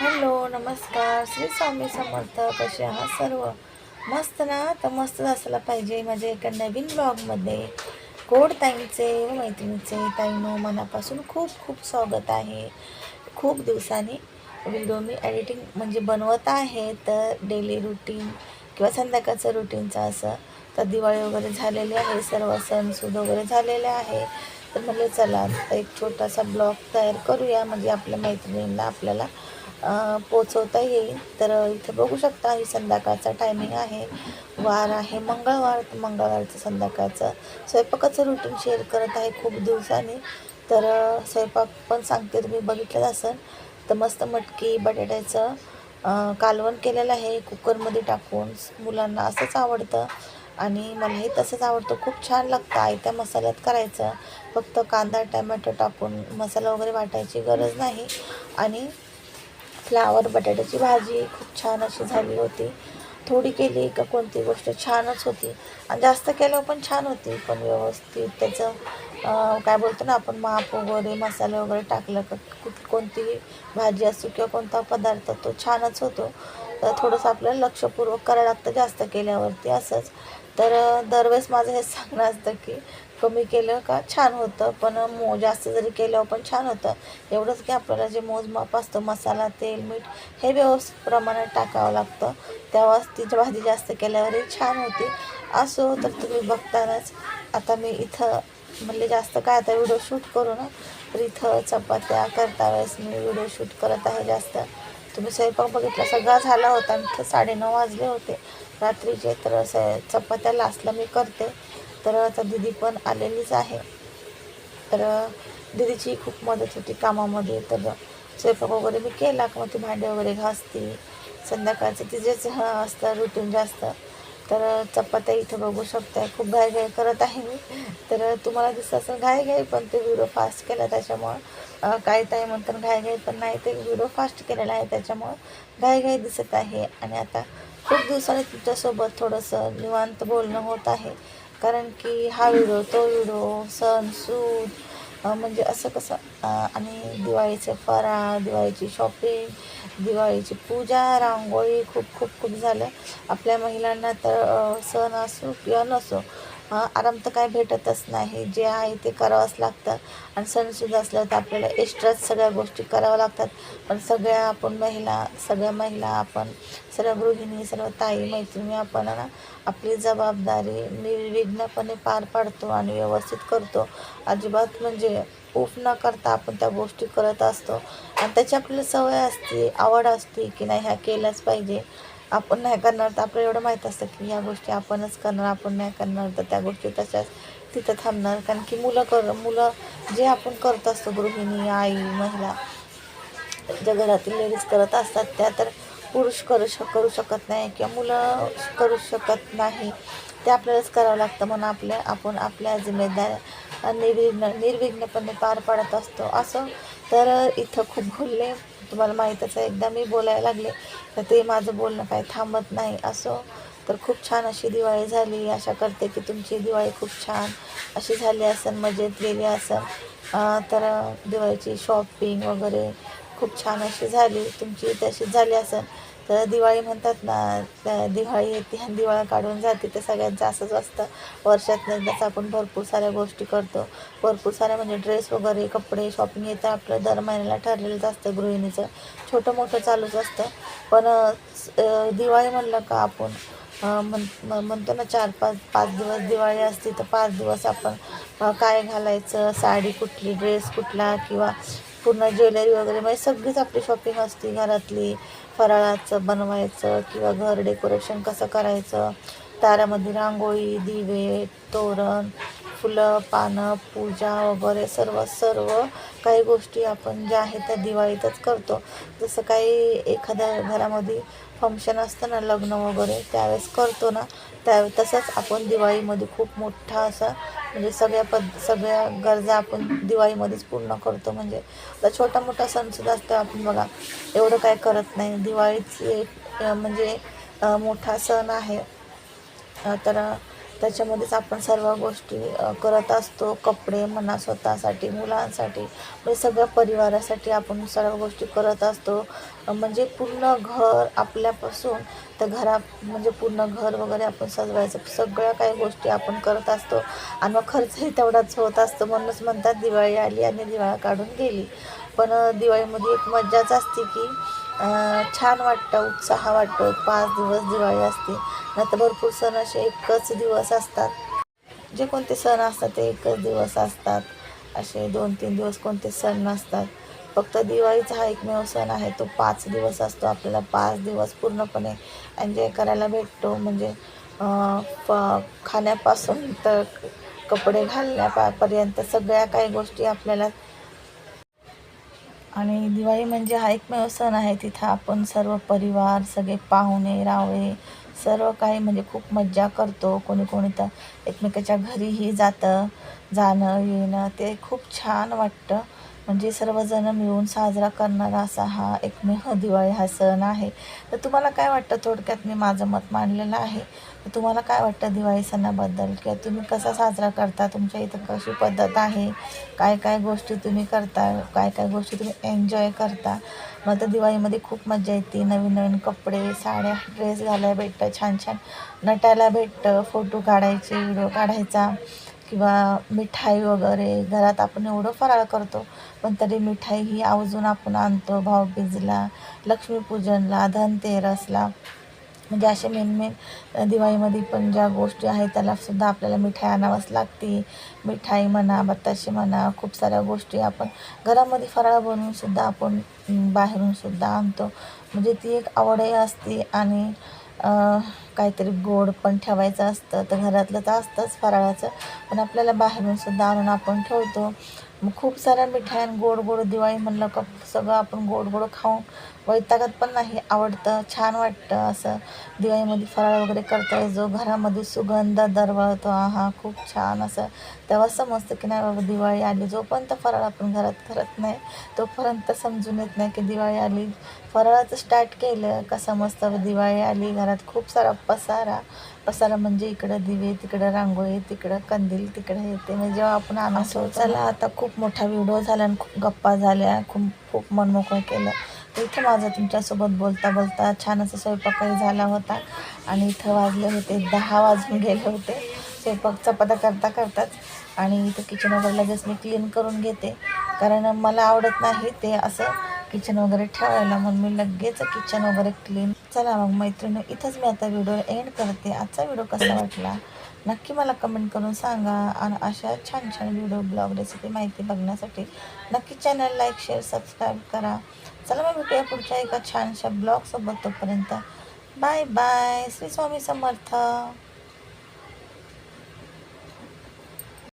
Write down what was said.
Hello नमस्कार. श्री स्वामी समर्थ कसे आहात सर्व? मस्त ना? तर मस्तच असायला पाहिजे माझ्या एका नवीन ब्लॉगमध्ये कोड ताईंचे व मैत्रिणीचे ताईनो मनापासून खूप खूप स्वागत आहे. खूप दिवसांनी व्हिडिओ मी एडिटिंग म्हणजे बनवत आहे तर डेली रुटीन किंवा संध्याकाळचं रुटीनचं असं. तर दिवाळी वगैरे झालेली आहे सर्व सणसूद वगैरे झालेले आहे. तर म्हणलं चला एक छोटासा ब्लॉग तयार करूया. म्हणजे आपल्या मैत्रिणींना आपल्याला पोचवता येईल. तर इथे बघू शकता ही संध्याकाळचा टायमिंग आहे. वार आहे. मंगळवार मंगळवारचं संध्याकाळचं. स्वयंपाकाचं रुटीन शेअर करत आहे खूप दिवसांनी. तर स्वयंपाक पण सांगते तुम्ही बघितलं असेल. तर मस्त मटकी बटाट्याचं कालवण केलेलं आहे. कुकरमध्ये टाकून मुलांना असंच आवडतं. आणि मलाही तसंच आवडतं. खूप छान लागतं आयत्या मसाल्यात करायचं. फक्त कांदा टमॅटो टाकून मसाला वगैरे वाटायची गरज नाही. आणि फ्लावर बटाट्याची भाजी खूप छान अशी झाली होती. थोडी केली का कोणती गोष्ट छानच होती. आणि जास्त केल्यावर पण छान होती पण व्यवस्थित त्याचं काय बोलतो ना आपण माप वगैरे मसाले वगैरे टाकलं का कुठ कोणतीही भाजी असो किंवा कोणता पदार्थ तो छानच होतो. तर थोडंसं आपल्याला लक्षपूर्वक करायला लागतं जास्त केल्यावरती असंच. तर दरवेळेस माझं हे सांगणं असतं की कमी केलं का छान होतं. पण मो जास्त जरी केलं पण छान होतं. एवढंच की आपल्याला जे मोजमाप असतं मसाला तेल मीठ हे व्यवस्थित प्रमाणात टाकावं लागतं. तेव्हाच तिची भाजी जास्त केल्यावरही छान होती. असो तर तुम्ही बघतानाच. आता मी इथं म्हणले जास्त काय आता व्हिडिओ शूट करू ना? तर इथं चपात्या करता वेळेस मी व्हिडिओ शूट करत आहे जास्त. तुम्ही स्वयंपाक बघितला सगळा झाला होता. आणि इथं साडेनऊ वाजले होते. रात्रीचे तर असं चपात्या लास्टला मी करते. तर आता दिदी पण आलेलीच आहे. तर दिदीची खूप मदत होती कामामध्ये. तर स्वयंपाक वगैरे मी केला का मग ती भांडे वगैरे घासते. संध्याकाळचं तिचेच हं असतं रुटीन जास्त तर चपात्या इथं बघू शकताय. खूप घाई घाई करत आहे मी. तर तुम्हाला दिसत असं घाई घाई पण ते व्हिडिओ फास्ट केला त्याच्यामुळं. काही ताई म्हणतात घाई घाई पण नाही ते व्हिडिओ फास्ट केलेला आहे त्याच्यामुळं घाई घाई दिसत आहे. आणि आता खूप दिवसांनी तुमच्यासोबत थोडंसं निवांत बोलणं होत आहे. कारण की हा व्हिडिओ तो व्हिडिओ सण सूद म्हणजे असं कसं आणि दिवाळीचे फराळ दिवाळीची शॉपिंग दिवाळीची पूजा रांगोळी खूप खूप खूप झालं. आपल्या महिलांना तर सण असो किंवा नसो आराम तर काय भेटतच नाही. जे आहे ते करावंच लागतं. आणि सणसुद्धा असलं तर आपल्याला एक्स्ट्राच सगळ्या गोष्टी कराव्या लागतात. पण सगळ्या आपण महिला सगळ्या महिला आपण सर्व गृहिणी सर्व ताई मैत्रिणी आपण ना आपली जबाबदारी निर्विघ्नपणे पार पाडतो आणि व्यवस्थित करतो. अजिबात म्हणजे उफ न करता आपण त्या गोष्टी करत असतो. आणि त्याची आपल्याला सवय असते आवड असते की नाही ह्या केल्याच पाहिजे. आपण नाही करणार तर आपल्याला एवढं माहीत असतं की ह्या गोष्टी आपणच करणार आपण नाही करणार तर त्या गोष्टी तशाच तिथं थांबणार. कारण की मुलं कर मुलं जे आपण करत असतो गृहिणी आई महिला ज्या घरातील लेडीज करत असतात त्या तर पुरुष करू शक करू शकत नाही किंवा मुलं करू शकत नाही. ते आपल्यालाच करावं लागतं म्हणून आपल्या आपण आपल्या जिम्मेदाऱ्या निर्विघ्न निर्विघ्नपणे पार पाडत असतो. असं तर इथं खूप बोलले. तुम्हाला माहीतच आहे. एकदा मी बोलायला लागले. तर ते माझं बोलणं काही थांबत नाही. असो. तर खूप छान अशी दिवाळी झाली. आशा करते की तुमची दिवाळी खूप छान अशी झाली असेल मजेत गेली असेल. तर दिवाळीची शॉपिंग वगैरे खूप छान अशी झाली. तुमची तशीच झाली असेल. तर दिवाळी म्हणतात ना त्या दिवाळी येते आणि दिवाळी काढून जाते. तर सगळ्यांचं असंच असतं. वर्षात एकदाच आपण भरपूर साऱ्या गोष्टी करतो. भरपूर साऱ्या म्हणजे ड्रेस वगैरे कपडे शॉपिंग येतं. आपलं दर महिन्याला ठरलेलंच असतं गृहिणीचं. छोटं मोठं चालूच असतं. पण दिवाळी म्हणलं का आपण म्हण म्हणतो ना चार पाच पाच दिवस दिवाळी असते तर पाच दिवस आपण काय घालायचं? साडी कुठली ड्रेस कुठला? किंवा पूर्ण ज्वेलरी वगैरे म्हणजे सगळीच आपली शॉपिंग असते घरातली. फराळाचं बनवायचं किंवा घर डेकोरेशन कसं करायचं तारामध्ये रांगोळी दिवे तोरण फुलं पानं पूजा वगैरे सर्व सर्व काही गोष्टी आपण ज्या आहेत त्या दिवाळीतच करतो. जसं काही एखाद्या घरामध्ये फंक्शन असतं ना लग्न वगैरे त्यावेळेस करतो ना. त्या तसंच आपण दिवाळीमध्ये खूप मोठा असा म्हणजे सगळ्या पद सगळ्या गरजा आपण दिवाळीमध्येच पूर्ण करतो. म्हणजे आता छोटा मोठा सणसुद्धा असतो. आपण बघा एवढं काय करत नाही. दिवाळीच एक म्हणजे मोठा सण आहे. तर त्याच्यामध्येच आपण सर्व गोष्टी करत असतो. कपडे म्हणा स्वतःसाठी मुलांसाठी म्हणजे सगळ्या परिवारासाठी आपण सर्व गोष्टी करत असतो. म्हणजे पूर्ण घर आपल्यापासून तर घरा म्हणजे पूर्ण घर वगैरे आपण सजवायचं. सगळ्या काही गोष्टी आपण करत असतो. आणि मग खर्चही तेवढाच होत असतो. म्हणूनच म्हणतात दिवाळी आली आणि दिवाळी काढून गेली. पण दिवाळीमध्ये एक मज्जाच असते की छान वाटतं उत्साह वाटतो. एक पाच दिवस दिवाळी असते. नाहीतर भरपूर सण असे एकच दिवस असतात. जे कोणते सण असतात ते एकच दिवस असतात. असे दोन तीन दिवस कोणते सण नसतात. फक्त दिवाळीचा हा एकमेव सण आहे. तो पाच दिवस असतो. आपल्याला पाच दिवस पूर्णपणे एन्जॉय करायला भेटतो. म्हणजे प खाण्यापासून तर कपडे घालण्यापर्यंत सगळ्या काही गोष्टी आपल्याला आणि दिवाळी म्हणजे हा एकमेव सण आहे. तिथं आपण सर्व परिवार सगळे पाहुणे रावळे सर्व काही म्हणजे खूप मज्जा करतो. कोणी कोणी तर एकमेकाच्या घरीही जातं. जाणं येणं ते खूप छान वाटतं. म्हणजे सर्वजण मिळून साजरा करणारा असा हा एकमेव दिवाळी हा सण आहे. तर तुम्हाला काय वाटतं? थोडक्यात मी माझं मत मांडलेलं आहे. तुम्हाला काय वाटतं दिवाळी सणाबद्दल? किंवा तुम्ही कसा साजरा करता? तुमच्या इथं कशी पद्धत आहे? काय काय गोष्टी तुम्ही करता? काय काय गोष्टी तुम्ही एन्जॉय करता? मग तर दिवाळीमध्ये खूप मजा येते. नवीन नवीन कपडे साड्या ड्रेस घालायला भेटतं. छान छान नटायला भेटतं. फोटो काढायचे व्हिडिओ काढायचा. किंवा मिठाई वगैरे. घरात आपण एवढं फराळ करतो पण तरी मिठाई ही आवर्जून आपण आणतो. भाऊबीजला लक्ष्मीपूजनला धनतेरसला. म्हणजे असे मेन मेन दिवाळीमध्ये पण ज्या गोष्टी आहेत त्यालासुद्धा आपल्याला मिठाई आणावंच लागते. मिठाई म्हणा बत्ताशी म्हणा खूप साऱ्या गोष्टी आपण घरामध्ये फराळ बनवून सुद्धा आपण बाहेरूनसुद्धा आणतो. म्हणजे ती एक आवडही असते आणि काहीतरी गोड पण ठेवायचं असतं. तर घरातलं तर असतंच फराळाचं पण आपल्याला बाहेरूनसुद्धा आणून आपण ठेवतो. खूप साऱ्या मिठाई गोड गोड दिवाळी म्हणलं का सगळं आपण गोड गोड खाऊन वैतागत पण नाही आवडतं छान वाटतं असं. दिवाळीमध्ये फराळ वगैरे करता जो घरामध्ये सुगंध दरवळतो हा खूप छान असं. तेव्हा समजतं की नाही बाबा दिवाळी आली जोपर्यंत फराळ आपण घरात करत नाही तोपर्यंत समजून येत नाही की दिवाळी आली. फराळाचं स्टार्ट केलं का समजतं दिवाळी आली घरात खूप सारा पसारा. पसारा म्हणजे इकडं दिवे तिकडं रांगोळी तिकडं कंदील तिकडं येते म्हणजे जेव्हा आपण आणतो चला आता खूप मोठा व्हिडिओ झाला आणि खूप गप्पा झाल्या खूप खूप मनमोकळं केलं. तर इथं माझं तुमच्यासोबत बोलता बोलता छान असा स्वयंपाकही झाला होता. आणि इथं वाजले होते दहा वाजून गेले होते. स्वयंपाक चपात्या करता करताच. आणि इथं किचन वगैरे लगेच मी क्लीन करून घेते. कारण मला आवडत नाही ते असं किचन वगैरे ठेवायला. म्हणून मी लगेच किचन वगैरे क्लीन चला मग मैत्रिणी इथंच मी आता व्हिडिओ एंड करते. आजचा व्हिडिओ कसा वाटला? नक्की मला कमेंट करून सांगा. आणि अशा छान छान व्हिडिओ ब्लॉग रेसिपी माहिती बघण्यासाठी नक्की चॅनल लाईक शेअर सबस्क्राईब करा. चला मग भेटूया पुढच्या एका छानशा ब्लॉगसोबत तोपर्यंत. Bye bye Shri Swami Samarth.